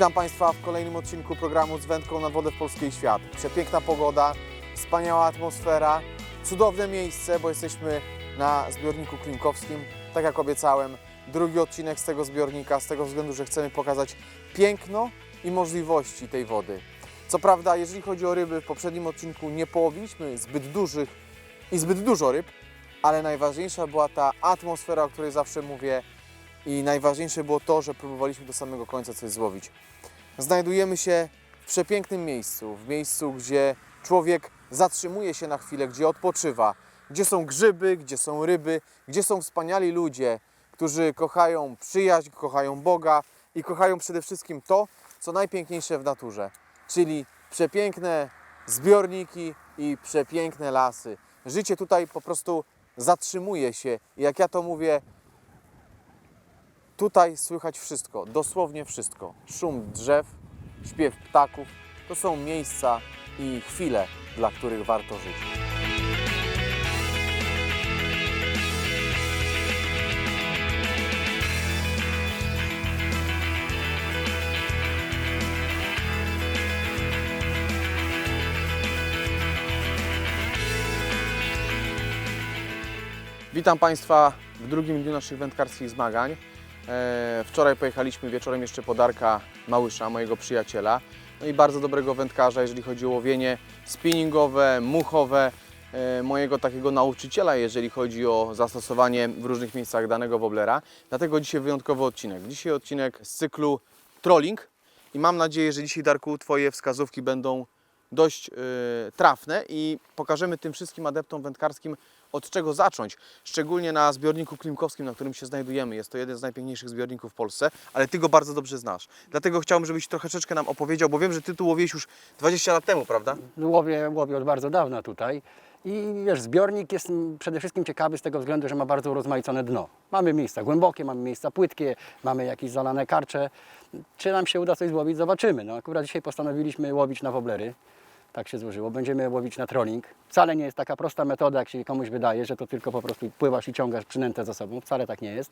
Witam Państwa w kolejnym odcinku programu z wędką na wodę w Polskiej Świat. Przepiękna pogoda, wspaniała atmosfera, cudowne miejsce, bo jesteśmy na zbiorniku klinkowskim. Tak jak obiecałem, drugi odcinek z tego zbiornika, z tego względu, że chcemy pokazać piękno i możliwości tej wody. Co prawda, jeżeli chodzi o ryby, w poprzednim odcinku nie połowiliśmy zbyt dużych i zbyt dużo ryb, ale najważniejsza była ta atmosfera, o której zawsze mówię, i najważniejsze było to, że próbowaliśmy do samego końca coś złowić. Znajdujemy się w przepięknym miejscu, w miejscu, gdzie człowiek zatrzymuje się na chwilę, gdzie odpoczywa, gdzie są grzyby, gdzie są ryby, gdzie są wspaniali ludzie, którzy kochają przyjaźń, kochają Boga i kochają przede wszystkim to, co najpiękniejsze w naturze, czyli przepiękne zbiorniki i przepiękne lasy. Życie tutaj po prostu zatrzymuje się jak ja to mówię, Tutaj słychać wszystko, dosłownie wszystko. Szum drzew, śpiew ptaków. To są miejsca i chwile, dla których warto żyć. Witam Państwa w drugim dniu naszych wędkarskich zmagań. E, Wczoraj pojechaliśmy wieczorem jeszcze po Darka Małysza, mojego przyjaciela. No i bardzo dobrego wędkarza, jeżeli chodzi o łowienie spinningowe, muchowe. e, Mojego takiego nauczyciela, jeżeli chodzi o zastosowanie w różnych miejscach danego woblera. Dlatego dzisiaj wyjątkowy odcinek. Dzisiaj odcinek z cyklu trolling i mam nadzieję, że dzisiaj Darku Twoje wskazówki będą dość y, trafne i pokażemy tym wszystkim adeptom wędkarskim od czego zacząć, szczególnie na zbiorniku klimkowskim, na którym się znajdujemy. Jest to jeden z najpiękniejszych zbiorników w Polsce, ale Ty go bardzo dobrze znasz. Dlatego chciałbym, żebyś troszeczkę nam opowiedział, bo wiem, że Ty tu łowiłeś już 20 lat temu, prawda? Łowię, łowię od bardzo dawna tutaj. I wiesz, zbiornik jest przede wszystkim ciekawy z tego względu, że ma bardzo urozmaicone dno. Mamy miejsca głębokie, mamy miejsca płytkie, mamy jakieś zalane karcze. Czy nam się uda coś złowić, zobaczymy. No, akurat dzisiaj postanowiliśmy łowić na woblery. Tak się złożyło. Będziemy łowić na trolling. Wcale nie jest taka prosta metoda, jak się komuś wydaje, że to tylko po prostu pływasz i ciągasz przynętę za sobą. Wcale tak nie jest.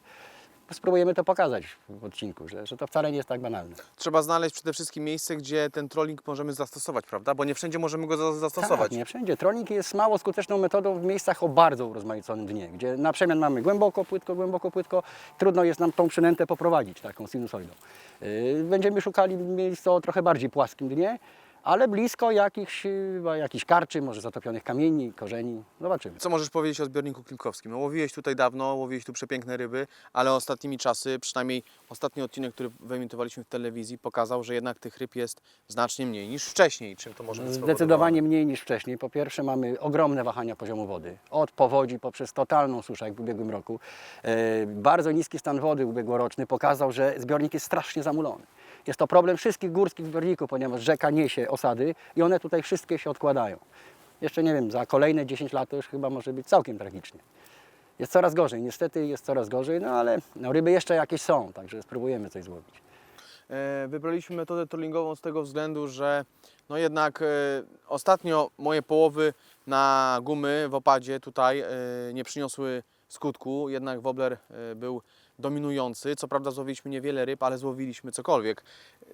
Spróbujemy to pokazać w odcinku, że, że to wcale nie jest tak banalne. Trzeba znaleźć przede wszystkim miejsce, gdzie ten trolling możemy zastosować, prawda? Bo nie wszędzie możemy go za- zastosować. Tak, nie wszędzie. Trolling jest mało skuteczną metodą w miejscach o bardzo urozmaiconym dnie, gdzie na przemian mamy głęboko, płytko, głęboko, płytko. Trudno jest nam tą przynętę poprowadzić taką sinusoidą. Yy, Będziemy szukali miejsca o trochę bardziej płaskim dnie, ale blisko jakichś, jakichś karczy, może zatopionych kamieni, korzeni. Zobaczymy. Co możesz powiedzieć o zbiorniku klimkowskim? No, łowiłeś tutaj dawno, łowiłeś tu przepiękne ryby, ale ostatnimi czasy, przynajmniej ostatni odcinek, który wyemitowaliśmy w telewizji, pokazał, że jednak tych ryb jest znacznie mniej niż wcześniej. Czym to może być? Zdecydowanie mniej niż wcześniej. Po pierwsze mamy ogromne wahania poziomu wody. Od powodzi poprzez totalną suszę, jak w ubiegłym roku. E, bardzo niski stan wody ubiegłoroczny pokazał, że zbiornik jest strasznie zamulony. Jest to problem wszystkich górskich zbiorników, ponieważ rzeka niesie osady i one tutaj wszystkie się odkładają. Jeszcze nie wiem, za kolejne 10 lat to już chyba może być całkiem tragicznie. Jest coraz gorzej, niestety jest coraz gorzej, no ale no, ryby jeszcze jakieś są, także spróbujemy coś złowić. E, Wybraliśmy metodę trollingową z tego względu, że no jednak e, ostatnio moje połowy na gumy w opadzie tutaj e, nie przyniosły skutku, jednak wobler był dominujący. Co prawda złowiliśmy niewiele ryb, ale złowiliśmy cokolwiek.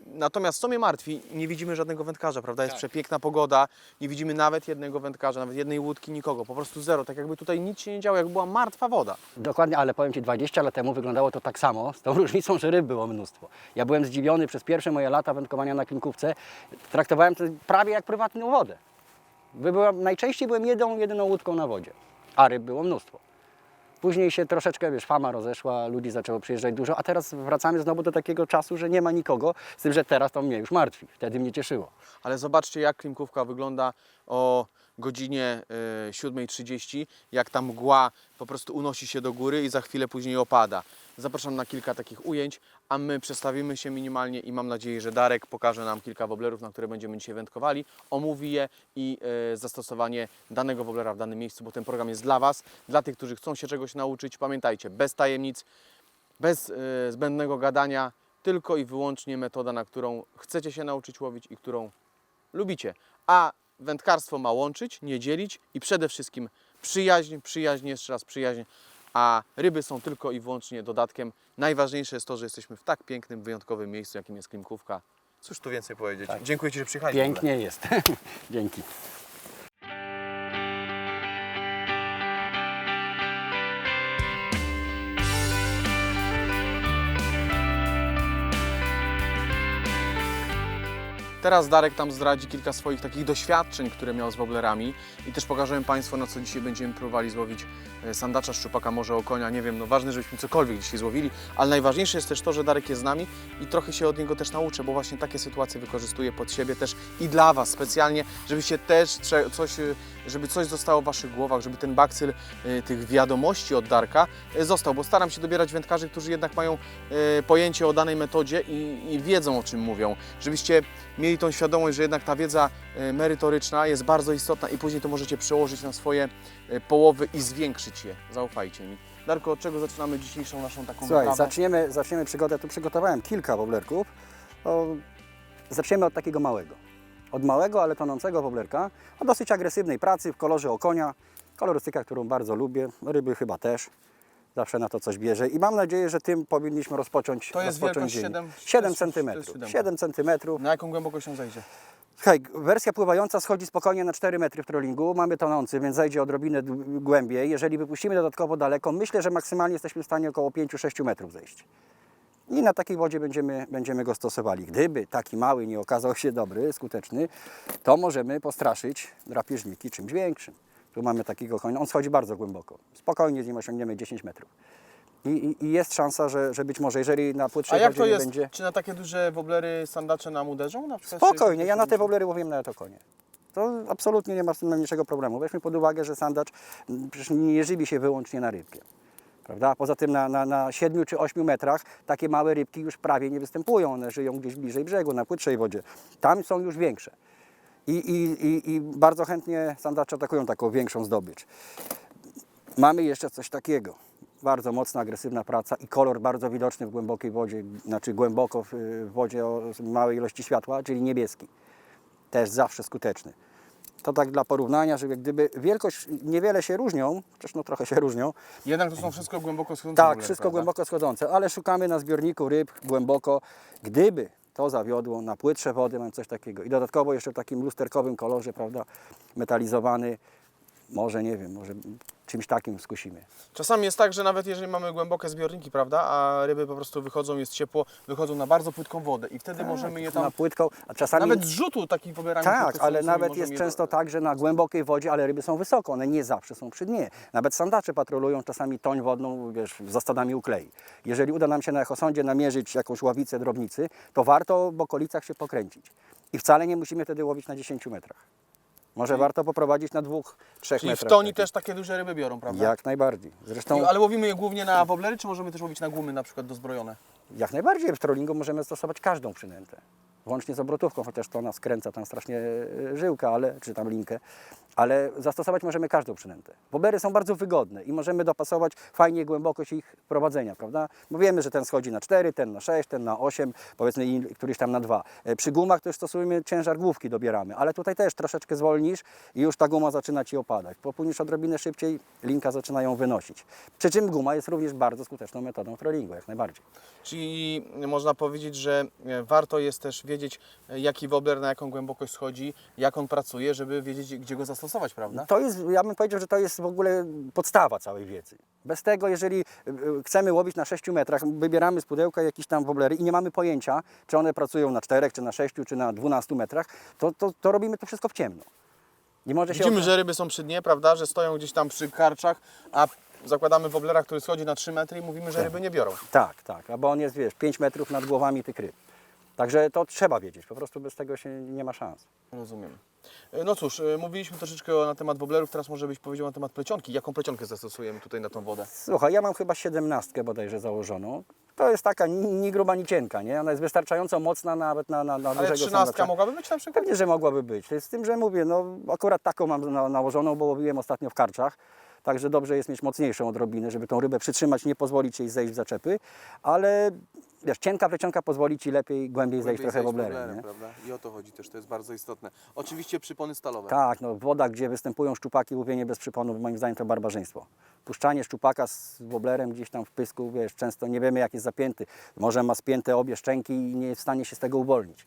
Natomiast co mnie martwi, nie widzimy żadnego wędkarza, prawda? Jest Tak. przepiękna pogoda, nie widzimy nawet jednego wędkarza, nawet jednej łódki, nikogo, po prostu zero, tak jakby tutaj nic się nie działo, jak była martwa woda. Dokładnie, ale powiem Ci, 20 lat temu wyglądało to tak samo, z tą różnicą, że ryb było mnóstwo. Ja byłem zdziwiony przez pierwsze moje lata wędkowania na klinkówce. Traktowałem to prawie jak prywatną wodę. Byłem, najczęściej byłem jedną, jedyną łódką na wodzie, a ryb było mnóstwo. Później się troszeczkę, wiesz, fama rozeszła, ludzi zaczęło przyjeżdżać dużo, a teraz wracamy znowu do takiego czasu, że nie ma nikogo, z tym, że teraz to mnie już martwi. Wtedy mnie cieszyło. Ale zobaczcie, jak klimkówka wygląda o godzinie y, 7.30, jak ta mgła po prostu unosi się do góry i za chwilę później opada. Zapraszam na kilka takich ujęć, a my przestawimy się minimalnie i mam nadzieję, że Darek pokaże nam kilka woblerów, na które będziemy dzisiaj wędkowali, omówi je i y, zastosowanie danego woblera w danym miejscu, bo ten program jest dla Was, dla tych, którzy chcą się czegoś nauczyć. Pamiętajcie, bez tajemnic, bez y, zbędnego gadania, tylko i wyłącznie metoda, na którą chcecie się nauczyć łowić i którą lubicie. A wędkarstwo ma łączyć, nie dzielić i przede wszystkim przyjaźń, przyjaźń, jeszcze raz przyjaźń, a ryby są tylko i wyłącznie dodatkiem. Najważniejsze jest to, że jesteśmy w tak pięknym, wyjątkowym miejscu, jakim jest Klimkówka Cóż tu więcej powiedzieć. Tak. Dziękuję Ci, że przyjechałeś. Pięknie jest. Dzięki. Teraz Darek tam zdradzi kilka swoich takich doświadczeń, które miał z woblerami. I też pokażemy Państwu, na co dzisiaj będziemy próbowali złowić e, sandacza, szczupaka, może okonia, nie wiem, no ważne, żebyśmy cokolwiek dzisiaj złowili, ale najważniejsze jest też to, że Darek jest z nami i trochę się od niego też nauczę, bo właśnie takie sytuacje wykorzystuje pod siebie też i dla Was specjalnie, żebyście też coś, e, żeby coś zostało w Waszych głowach, żeby ten bakcyl e, tych wiadomości od Darka e, został, bo staram się dobierać wędkarzy, którzy jednak mają e, pojęcie o danej metodzie i, i wiedzą o czym mówią, żebyście mieli tą świadomość, że jednak ta wiedza merytoryczna jest bardzo istotna i później to możecie przełożyć na swoje połowy i zwiększyć je. Zaufajcie mi. Darko, od czego zaczynamy dzisiejszą naszą taką Słuchaj, wyprawę? zaczniemy, zaczniemy przygodę. Tu przygotowałem kilka woblerków. To zaczniemy od takiego małego. Od małego, ale tonącego woblerka. O dosyć agresywnej pracy w kolorze okonia. Kolorystyka, którą bardzo lubię. Ryby chyba też. Zawsze na to coś bierze. I mam nadzieję, że tym powinniśmy rozpocząć To jest rozpocząć wielkość dzień. 7 7 to jest centymetrów. siódemka. 7 centymetrów. Na jaką głębokość on zejdzie? Słuchaj, wersja pływająca schodzi spokojnie na 4 metry w trollingu. Mamy tonący, więc zejdzie odrobinę d- głębiej. Jeżeli wypuścimy dodatkowo daleko, myślę, że maksymalnie jesteśmy w stanie około 5-6 metrów zejść. I na takiej wodzie będziemy, będziemy go stosowali. Gdyby taki mały nie okazał się dobry, skuteczny, to możemy postraszyć drapieżniki czymś większym. Tu mamy takiego konia, on schodzi bardzo głęboko. Spokojnie z nim osiągniemy 10 metrów. I, i, i jest szansa, że, że być może, jeżeli na A płytszej jak wodzie to jest? będzie... Czy na takie duże woblery sandacze nam uderzą? Na przykład, Spokojnie, ja na te woblery łowiłem nawet okonie. To absolutnie nie ma z tym najmniejszego problemu. Weźmy pod uwagę, że sandacz m, przecież nie żywi się wyłącznie na rybie. Prawda? Poza tym na, na, na 7 czy 8 metrach takie małe rybki już prawie nie występują. One żyją gdzieś bliżej brzegu, na płytszej wodzie. Tam są już większe. I, i, i, i bardzo chętnie sandacze atakują taką większą zdobycz. Mamy jeszcze coś takiego. Bardzo mocna, agresywna praca i kolor bardzo widoczny w głębokiej wodzie, znaczy głęboko w wodzie o małej ilości światła, czyli niebieski. Też zawsze skuteczny. To tak dla porównania, że gdyby wielkość niewiele się różnią, chociaż no trochę się różnią, Jednak to są wszystko głęboko schodzące tak, wszystko prawda? głęboko schodzące, ale szukamy na zbiorniku ryb głęboko. Gdyby to zawiodło na płytsze wody, mam coś takiego. I dodatkowo jeszcze w takim lusterkowym kolorze, prawda, metalizowany, może nie wiem, może czymś takim skusimy. Czasami jest tak, że nawet jeżeli mamy głębokie zbiorniki, prawda, a ryby po prostu wychodzą, jest ciepło, wychodzą na bardzo płytką wodę i wtedy możemy je tam, Na płytką, a czasami... nawet z rzutu takich woblerami Tak, ale nawet jest je- często tak, że na głębokiej wodzie, ale ryby są wysoko, one nie zawsze są przy dnie. Nawet sandacze patrolują czasami toń wodną, wiesz, za stadami uklei. Jeżeli uda nam się na echosądzie namierzyć jakąś ławicę drobnicy, to warto w okolicach się pokręcić. I wcale nie musimy wtedy łowić na 10 metrach. Może warto poprowadzić na dwóch, trzech Czyli w toni też takie duże ryby biorą, prawda? Jak najbardziej. Zresztą Ale łowimy je głównie na woblery, czy możemy też łowić na gumy na przykład dozbrojone? Jak najbardziej w trollingu możemy stosować każdą przynętę. Włącznie z obrotówką, chociaż to nas kręca tam strasznie e, żyłka, ale, czy tam linkę. Ale zastosować możemy każdą przynętę. Wobery są bardzo wygodne i możemy dopasować fajnie głębokość ich prowadzenia, prawda? Bo wiemy, że ten schodzi na 4, ten na 6, ten na 8, powiedzmy i któryś tam na 2. E, Przy gumach to już stosujemy ciężar główki, dobieramy, ale tutaj też troszeczkę zwolnisz i już ta guma zaczyna Ci opadać. Popłyniesz odrobinę szybciej, linka zaczyna ją wynosić. Przy czym guma jest również bardzo skuteczną metodą trollingu, jak najbardziej. Czyli można powiedzieć, że e, warto jest też wiedzieć, e, jaki wobler na jaką głębokość schodzi, jak on pracuje, żeby wiedzieć, gdzie go zastosować, prawda? To jest, ja bym powiedział, że to jest w ogóle podstawa całej wiedzy. Bez tego, jeżeli y, y, chcemy łowić na 6 metrach, wybieramy z pudełka jakieś tam woblery i nie mamy pojęcia, czy one pracują na 4, czy na 6, czy na 12 metrach, to, to, to robimy to wszystko w ciemno. Nie może Widzimy, że ryby są przy dnie, prawda, że stoją gdzieś tam przy karczach, a zakładamy woblera, który schodzi na 3 metry i mówimy, że ryby nie biorą. Tak, tak, a bo on jest, wiesz, 5 metrów nad głowami tych ryb. Także to trzeba wiedzieć, po prostu bez tego się nie ma szans. Rozumiem. E, No cóż, e, mówiliśmy troszeczkę na temat woblerów, teraz może byś powiedział na temat plecionki. Jaką plecionkę zastosujemy tutaj na tą wodę? Słuchaj, ja mam chyba 17 bodajże założoną. To jest taka ni, gruba, ni cienka, nie? Ona jest wystarczająco mocna nawet na, na, na Ale dużego trzynastka mogłaby być na przykład? Pewnie, że mogłaby być. Z tym, że mówię, no akurat taką mam na, nałożoną, bo łowiłem ostatnio w karczach. Także dobrze jest mieć mocniejszą odrobinę, żeby tą rybę przytrzymać, nie pozwolić jej zejść w zaczepy. Ale wiesz, cienka plecionka pozwoli Ci lepiej, głębiej zejść trochę w oblerę. Nie? prawda? I o to chodzi też, to jest bardzo istotne. Oczywiście przypony stalowe. Tak, no woda, gdzie występują szczupaki, łowienie bez przyponu, moim zdaniem to barbarzyństwo. Puszczanie szczupaka z woblerem gdzieś tam w pysku, wiesz, często nie wiemy jak jest zapięty. Może ma spięte obie szczęki i nie jest w stanie się z tego uwolnić.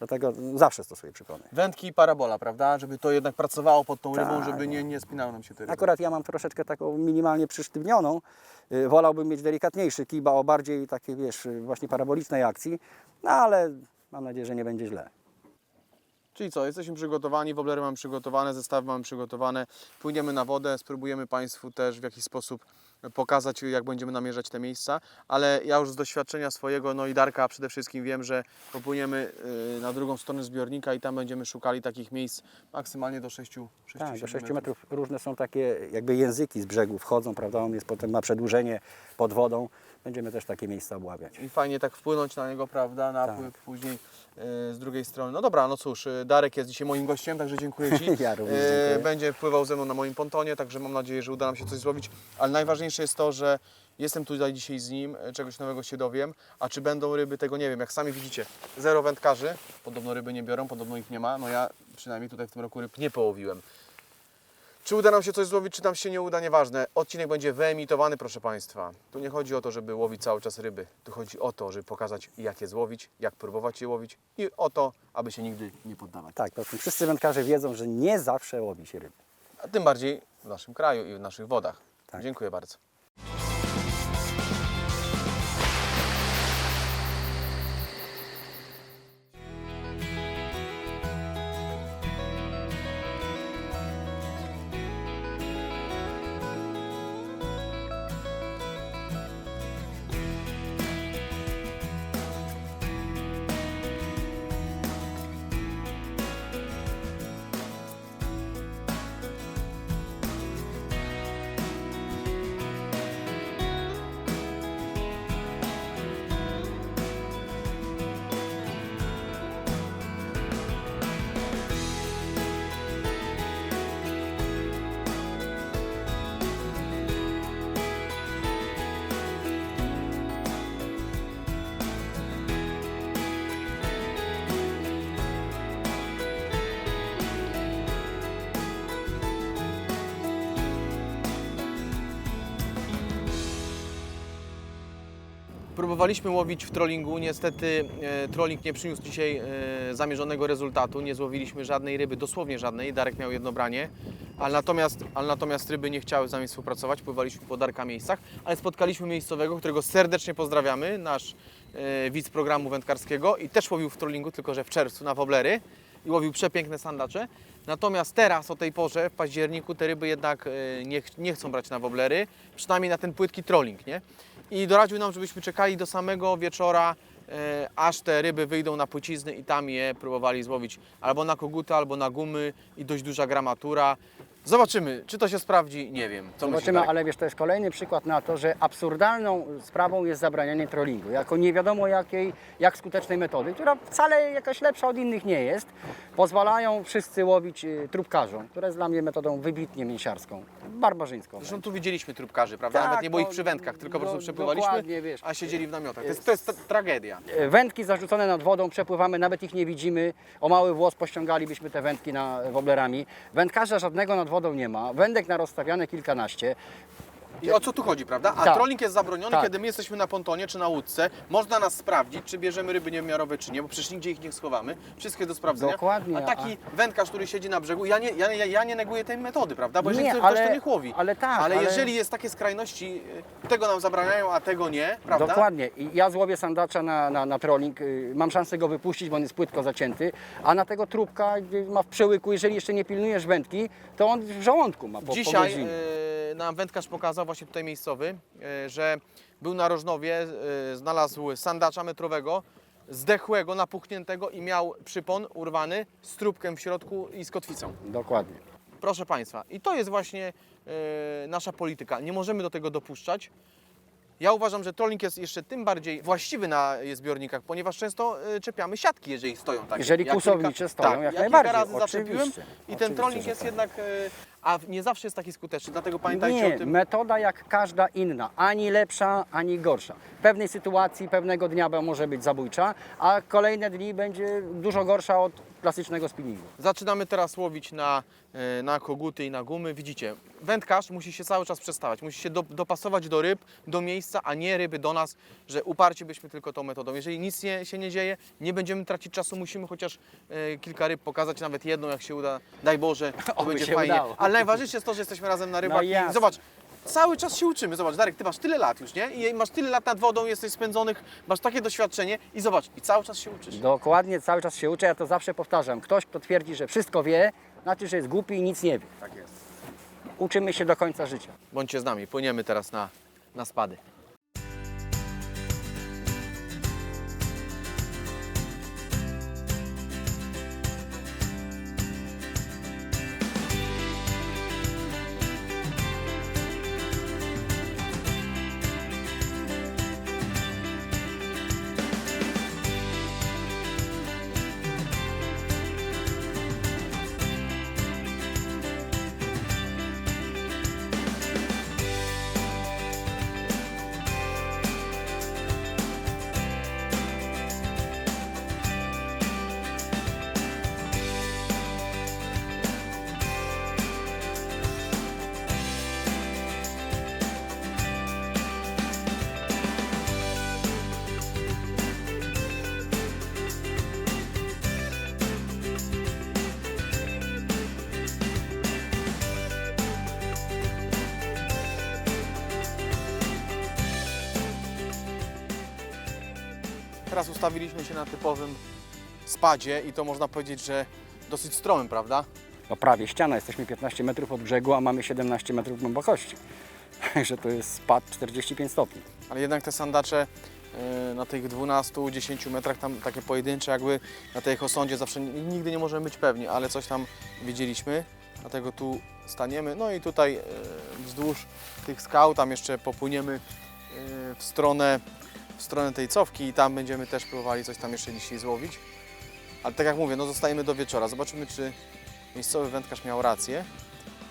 Dlatego zawsze stosuję przypony. Wędki i parabola, prawda? Żeby to jednak pracowało pod tą rybą, Tak. żeby nie, nie spinały nam się te ryby. Akurat ja mam troszeczkę taką minimalnie przysztywnioną. Y, Wolałbym mieć delikatniejszy kiba o bardziej takiej, wiesz, y, właśnie parabolicznej akcji, no ale mam nadzieję, że nie będzie źle. Czyli co, jesteśmy przygotowani, woblery mamy przygotowane, zestawy mamy przygotowane. Płyniemy na wodę, spróbujemy Państwu też w jakiś sposób pokazać, jak będziemy namierzać te miejsca, ale ja już z doświadczenia swojego, no i Darka przede wszystkim wiem, że popłyniemy y, na drugą stronę zbiornika i tam będziemy szukali takich miejsc maksymalnie do 6 6 Tak, do 6 metrów różne są takie jakby języki z brzegu wchodzą, prawda? On jest potem ma przedłużenie pod wodą. Będziemy też takie miejsca obławiać. I fajnie tak wpłynąć na niego, prawda, napływ Tak. później y, z drugiej strony. No dobra, no cóż, y, Darek jest dzisiaj moim gościem, także dziękuję Ci. Ja również Y, dziękuję. Będzie pływał ze mną na moim pontonie, także mam nadzieję, że uda nam się coś zrobić. Ale najważniejsze jest to, że jestem tutaj dzisiaj z nim, czegoś nowego się dowiem. A czy będą ryby, tego nie wiem. Jak sami widzicie, zero wędkarzy. Podobno ryby nie biorą, podobno ich nie ma. No ja przynajmniej tutaj w tym roku ryb nie połowiłem. Czy uda nam się coś złowić, czy nam się nie uda, nieważne. Odcinek będzie wyemitowany, proszę Państwa. Tu nie chodzi o to, żeby łowić cały czas ryby. Tu chodzi o to, żeby pokazać, jak je złowić, jak próbować je łowić i o to, aby się nigdy nie poddawać. Tak, to wszyscy wędkarze wiedzą, że nie zawsze łowi się ryby. A tym bardziej w naszym kraju i w naszych wodach. Tak. Dziękuję bardzo. Próbowaliśmy łowić w trollingu. Niestety e, trolling nie przyniósł dzisiaj e, zamierzonego rezultatu. Nie złowiliśmy żadnej ryby, dosłownie żadnej. Darek miał jedno branie, ale natomiast, ale natomiast ryby nie chciały z nami współpracować. Pływaliśmy po Darka miejscach, ale spotkaliśmy miejscowego, którego serdecznie pozdrawiamy, nasz e, widz programu wędkarskiego i też łowił w trollingu, tylko że w czerwcu na woblery i łowił przepiękne sandacze. Natomiast teraz o tej porze, w październiku, te ryby jednak e, nie, ch- nie chcą brać na woblery, przynajmniej na ten płytki trolling, nie? I doradził nam, żebyśmy czekali do samego wieczora, e, aż te ryby wyjdą na płycizny i tam je próbowali złowić albo na koguty, albo na gumy i dość duża gramatura. Zobaczymy, czy to się sprawdzi, nie wiem. Co Zobaczymy, ale wiesz, to jest kolejny przykład na to, że absurdalną sprawą jest zabranianie trollingu. Jako nie wiadomo jakiej, jak skutecznej metody, która wcale jakaś lepsza od innych nie jest. Pozwalają wszyscy łowić y, trubkarzom, która jest dla mnie metodą wybitnie mięsiarską, barbarzyńską. Zresztą tu widzieliśmy trubkarzy, prawda? Tak, Nawet nie było ich przy wędkach, tylko po prostu przepływaliśmy, dokładnie, wiesz. a siedzieli w namiotach. To jest, to jest tra- tragedia. E, Wędki zarzucone nad wodą, przepływamy, nawet ich nie widzimy. O mały włos pościągalibyśmy te wędki na woblerami. Wędkarza żadnego nad wodą nie ma. Wędek na rozstawiane kilkanaście. I o co tu chodzi, prawda? A Tak. trolling jest zabroniony, Tak. kiedy my jesteśmy na pontonie czy na łódce. Można nas sprawdzić, czy bierzemy ryby niewymiarowe, czy nie, bo przecież nigdzie ich nie schowamy. Wszystkie do sprawdzenia. Dokładnie, A taki wędkarz, który siedzi na brzegu, ja nie, ja, ja, ja nie neguję tej metody, prawda? Bo jeżeli Nie, ktoś ale- to niech łowi. ale tak, Ale, ale- jeżeli jest takie skrajności, y, tego nam zabraniają, a tego nie, prawda? Dokładnie. I ja złowię sandacza na, na, na trolling, y, mam szansę go wypuścić, bo on jest płytko zacięty, a na tego trubka y, ma w przełyku, jeżeli jeszcze nie pilnujesz wędki, to on w żołądku ma po, po Dzisiaj godzinie. Nam wędkarz pokazał, właśnie tutaj miejscowy, e, że był na Rożnowie, e, znalazł sandacza metrowego, zdechłego, napuchniętego i miał przypon urwany z trubkiem w środku i z kotwicą. Dokładnie. Proszę Państwa, i to jest właśnie e, nasza polityka. Nie możemy do tego dopuszczać. Ja uważam, że trolling jest jeszcze tym bardziej właściwy na zbiornikach, ponieważ często e, czepiamy siatki, jeżeli stoją takie. Jeżeli Ja kłusownicze stoją, tak, jak ja najbardziej, kilka razy zaczepiłem oczywiście, i ten oczywiście, trolling że jest tak. jednak, e, a nie zawsze jest taki skuteczny, dlatego pamiętajcie Nie, o tym. metoda jak każda inna, ani lepsza, ani gorsza. W pewnej sytuacji, pewnego dnia be- może być zabójcza, a kolejne dni będzie dużo gorsza od klasycznego spinningu. Zaczynamy teraz łowić na, e, na koguty i na gumy. Widzicie, wędkarz musi się cały czas przestawać, musi się do, dopasować do ryb, do miejsca, a nie ryby do nas, że uparcie byśmy tylko tą metodą. Jeżeli nic nie, się nie dzieje, nie będziemy tracić czasu, musimy chociaż e, kilka ryb pokazać, nawet jedną jak się uda, daj Boże, to Oby będzie się fajnie. udało. Ale najważniejsze jest to, że jesteśmy razem na rybach No i jasne. zobacz, Cały czas się uczymy. Zobacz, Darek, ty masz tyle lat już, nie? I masz tyle lat nad wodą, jesteś spędzonych, masz takie doświadczenie i zobacz, i cały czas się uczysz. Dokładnie, cały czas się uczę, ja to zawsze powtarzam. Ktoś, kto twierdzi, że wszystko wie, znaczy, że jest głupi i nic nie wie. Tak jest. Uczymy się do końca życia. Bądźcie z nami, płyniemy teraz na, na spady. Teraz ustawiliśmy się na typowym spadzie i to można powiedzieć, że dosyć stromym, prawda? No prawie ściana, jesteśmy 15 metrów od brzegu, a mamy 17 metrów głębokości. Także to jest spad 45 stopni. Ale jednak te sandacze e, na tych 12-10 metrach, tam takie pojedyncze jakby na tej osądzie zawsze nigdy nie możemy być pewni, ale coś tam wiedzieliśmy, dlatego tu staniemy. No i tutaj e, wzdłuż tych skał, tam jeszcze popłyniemy e, w stronę, w stronę tej cofki i tam będziemy też próbowali coś tam jeszcze dzisiaj złowić. Ale tak jak mówię, no zostajemy do wieczora. Zobaczymy, czy miejscowy wędkarz miał rację,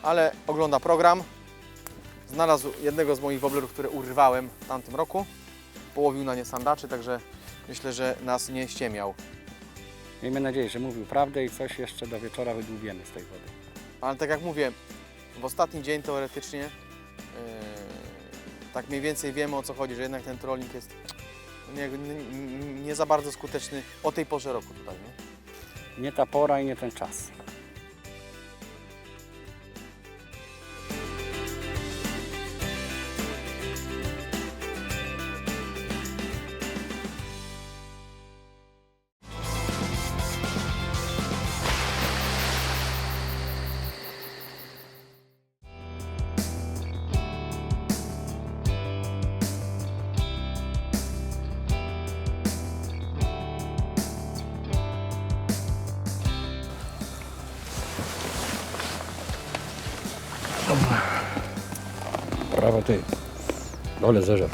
ale ogląda program. Znalazł jednego z moich woblerów, które urwałem w tamtym roku. Połowił na nie sandaczy, także myślę, że nas nie ściemiał. Miejmy nadzieję, że mówił prawdę i coś jeszcze do wieczora wydłubiemy z tej wody. Ale tak jak mówię, w ostatni dzień teoretycznie yy, tak mniej więcej wiemy o co chodzi, że jednak ten trolling jest nie, nie, za bardzo skuteczny o tej porze roku tutaj. Nie? Nie ta pora i nie ten czas. Brawo ty. Dole zerzep.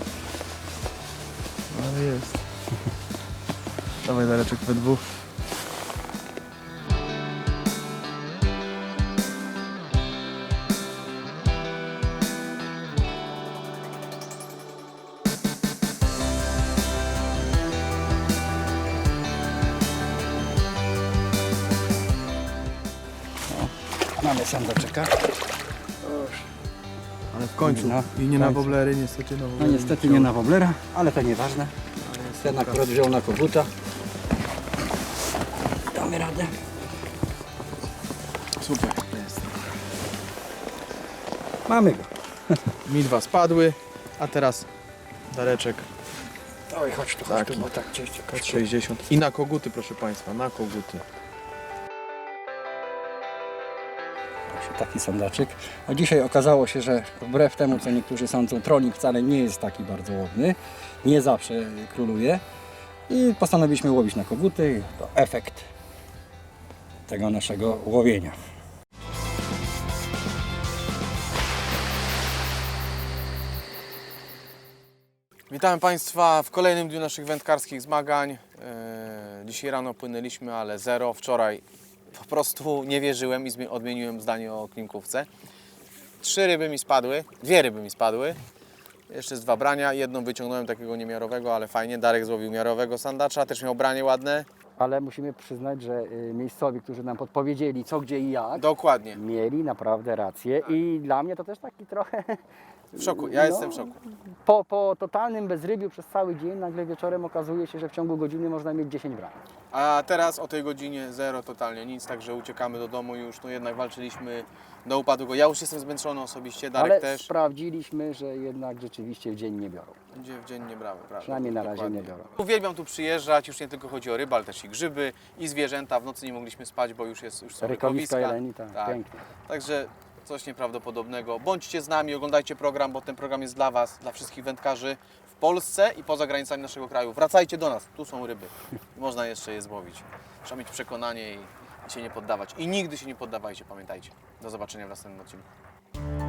Ale jest. Dawaj Dareczek we dwóch. Mamy sandaczeka. Ale w końcu. No, I nie na końcu. woblery niestety. No, No niestety nie na woblera, ale to nieważne. Ten akurat wziął na koguta. Damy radę. Super. Jest. Mamy go. Mi dwa spadły, a teraz Dareczek Oj, chodź tu, chodź tu, bo tak cię cię- 60. I na koguty proszę Państwa, na koguty. Taki sandaczyk. A dzisiaj okazało się, że wbrew temu, co niektórzy sądzą, trolling wcale nie jest taki bardzo łowny. Nie zawsze króluje. I postanowiliśmy łowić na koguty. To efekt tego naszego łowienia. Witamy Państwa w kolejnym dniu naszych wędkarskich zmagań. E, Dzisiaj rano płynęliśmy, ale zero. Wczoraj po prostu nie wierzyłem i odmieniłem zdanie o klinkówce. Trzy ryby mi spadły, dwie ryby mi spadły, Jeszcze z dwa brania. Jedną wyciągnąłem takiego niemiarowego, ale fajnie. Darek złowił miarowego sandacza, też miał branie ładne. Ale musimy przyznać, że y, miejscowi, którzy nam podpowiedzieli co, gdzie i jak, Dokładnie. mieli naprawdę rację i dla mnie to też taki trochę... W szoku. Ja jestem w szoku. Po, po totalnym bezrybiu przez cały dzień nagle wieczorem okazuje się, że w ciągu godziny można mieć 10 brań. A teraz o tej godzinie zero, totalnie nic, także uciekamy do domu już. No jednak walczyliśmy do upadłego. Ja już jestem zmęczony osobiście, Darek Ale też. sprawdziliśmy, że jednak rzeczywiście w dzień nie biorą. Będzie w dzień nie brały, prawda? Przynajmniej na razie nie biorą. Uwielbiam tu przyjeżdżać, już nie tylko chodzi o ryby, ale też i grzyby, i zwierzęta. W nocy nie mogliśmy spać, bo już, jest, już są rykowiska. jeleni, tak, Tak. pięknie. Także coś nieprawdopodobnego. Bądźcie z nami, oglądajcie program, bo ten program jest dla Was, dla wszystkich wędkarzy w Polsce i poza granicami naszego kraju. Wracajcie do nas, tu są ryby. Można jeszcze je złowić. Trzeba mieć przekonanie i, się nie poddawać. I nigdy się nie poddawajcie, pamiętajcie. Do zobaczenia w następnym odcinku.